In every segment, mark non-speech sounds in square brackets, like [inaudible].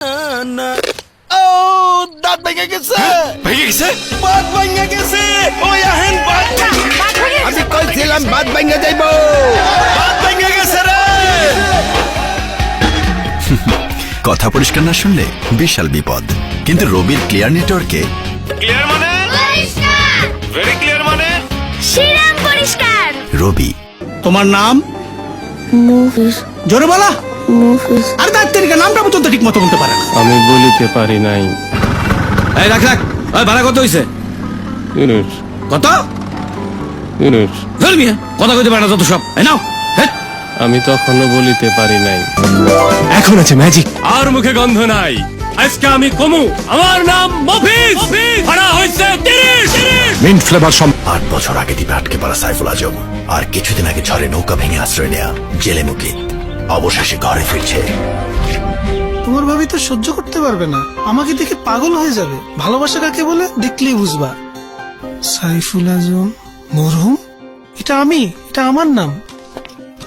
ও দাঁত ভেঙে গেছে। ভেঙে গেছে? বাদ ভেঙে গেছে। ওই আহেন বাদ আমি কইছিলাম বাদ ভেঙে যাইব। বাদ ভেঙে গেছে রে। কথা পরিষ্কার না শুনলে বিশাল বিপদ। কিন্তু রবির ক্লিয়ার নেটওয়ার্কে ক্লিয়ার মানে? ভেরি ক্লিয়ার মানে? শ্রীরাম পরিষ্কার। রবি। তোমার নাম? মুভিস জোরে বলা মুভিস আর দায়িত্বের নামটা মতো বলতে পারে না। আমি বলিতে পারি নাই। এই রাখ রাখ। ওই ভাড়া কত হইছে? ইউনুস কত? ইউনুস ধরবি কথা কইতে পারে না যত সব। এই নাও। আমি তখনও বলিতে পারি নাই। এখন আছে ম্যাজিক আর মুখে গন্ধ নাই। আজকে আমি কমু। আমার নাম মফিজ। ভাড়া হয়েছে তিরিশ। মিন্ট ফ্লেভার সম আট বছর আগে দ্বীপে আটকে পড়া সাইফুল আজম। আর কিছুদিন আগে ঝড়ে নৌকা ভেঙে আশ্রয় নেয়া জেলে মুখী অবশেষে ঘরে ফিরছে। তো সহ্য করতে পারবে না। আমাকে দেখে পাগল হয়ে যাবে। ভালোবাসা কাকে বলে? দেখলেই বুঝবা। সাইফুল আজম, মরহুম? এটা আমি, এটা আমার নাম।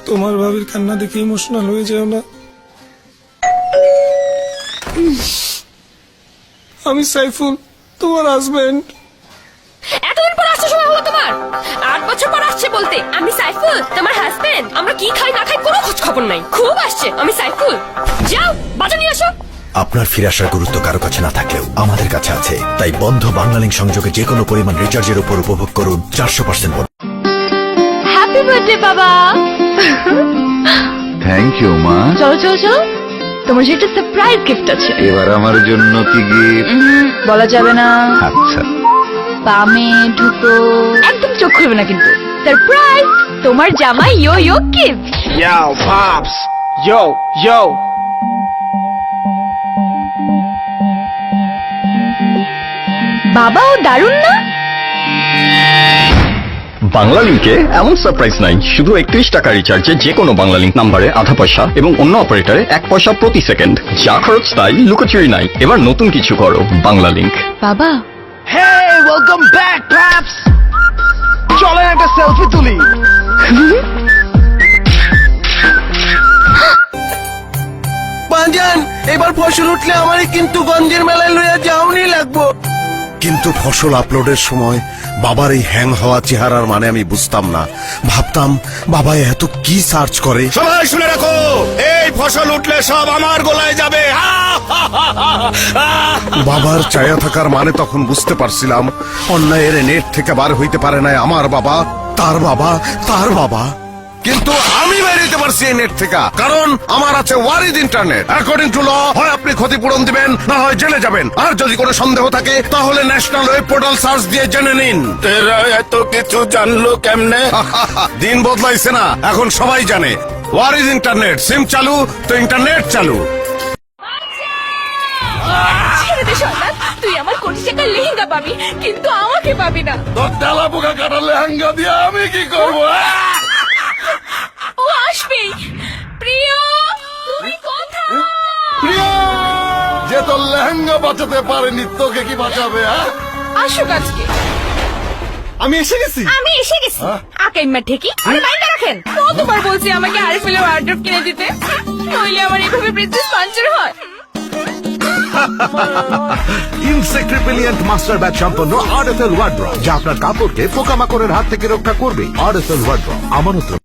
তোমার ভাবির কান্না দেখে ইমোশনাল হয়ে যাও না। আমি সাইফুল, তোমার হাজবেন্ড এতদিন পর আসছে সময় হলো তোমার আট বছর পর আসছে বলতে। আমি সাইফুল তোমার হাজবেন্ড আমরা কি খাই না খাই কোনো খোঁজ খবর নাই। খুব আসছে। আমি সাইফুল। যাও বাজা নিয়ে আসো। আপনার ফিরে আসার গুরুত্ব কারও কাছে না থাকলেও আমাদের কাছে আছে। তাই বন্ধ বাংলালিংক সংযোগে যে কোনো পরিমাণ রিচার্জের উপর উপভোগ করুন চারশো পার্সেন্ট হ্যাপি বার্থডে বাবা। থ্যাংক ইউ মা। চলো চলো চলো তোমার যে একটা সারপ্রাইজ গিফট আছে। এবার আমার জন্য কি গিফট বলা যাবে না। আচ্ছা। বামে ঢুকো চোখ খুলবে না কিন্তু। সারপ্রাইজ তোমার জামাই yo yo gift Yo, Pops. Yo, yo. বাবাও দারুণ না? বাংলা লিঙ্কে এমন সারপ্রাইজ নাই শুধু একত্রিশ টাকা রিচার্জে যে কোনো বাংলা লিঙ্ক নাম্বারে আধা পয়সা এবং অন্য অপারেটরে এক পয়সা প্রতি সেকেন্ড যা খরচ তাই লুকোচুরি নাই। এবার নতুন কিছু করো বাংলা লিঙ্ক বাবা। Hey, welcome back, Pops. চলেন একটা সেলফি তুলি। বাজান এবার ফসল উঠলে আমারই কিন্তু গঞ্জের মেলায় লইয়া যাওনি লাগবো। কিন্তু ফসল আপলোডের সময় বাবার এই হ্যাং হওয়া চেহারার মানে আমি বুঝতাম না। ভাবতাম বাবা এত কি সার্চ করে? সবাই শুনে রাখো এই ফসল উঠলে সব আমার গোলায় যাবে। বাবার চায়া থাকার মানে তখন বুঝতে পারছিলাম অন্যায়ের নেট থেকে বার হইতে পারে না আমার বাবা তার বাবা তার বাবা। কিন্তু আমি পারছি এই নেট থেকে কারণ আমার আছে ইন্টারনেট। অ্যাকর্ডিং টু ল হয় আপনি ক্ষতিপূরণ দিবেন না হয় জেলে যাবেন। আর যদি কোনো সন্দেহ থাকে তাহলে ন্যাশনাল ওয়েব পোর্টাল সার্চ দিয়ে জেনে নিন। এত কিছু জানলো কেমনে? [laughs] দিন বদলাইছে না এখন সবাই জানে। ওয়ারিজ ইন্টারনেট সিম চালু তো ইন্টারনেট চালু ছেড়ে দে সন্তান তুই আমার কোটি টাকার লেহেঙ্গা পাবি কিন্তু আমাকে পাবি না তোর তেলা পোকা কাটালে হাঙ্গা দিয়ে আমি কি করব ও আসবে প্রিয় তুমি কোথায় যে তোর লেহেঙ্গা বাঁচাতে পারেনি তোকে কি বাঁচাবে হ্যাঁ আসুক আজকে আমি এসে গেছি। আমি এসে গেছি। আকাইম্মা ঠেকি আরে লাইনটা রাখেন। কতবার বলছি আমাকে আরফিলের ওয়ার্ড্রপ কিনে দিতে? নইলে আমার এভাবে প্রিন্সেস পাঞ্চার হয়। ইনসেক্রিপিলিয়েন্ট মাস্টার ব্যাট সম্পন্ন আরএফএল ওয়ার্ড্রপ যা আপনার কাপড়কে পোকামাকড়ের হাত থেকে রক্ষা করবে। আরএফএল ওয়ার্ড্রপ আমানত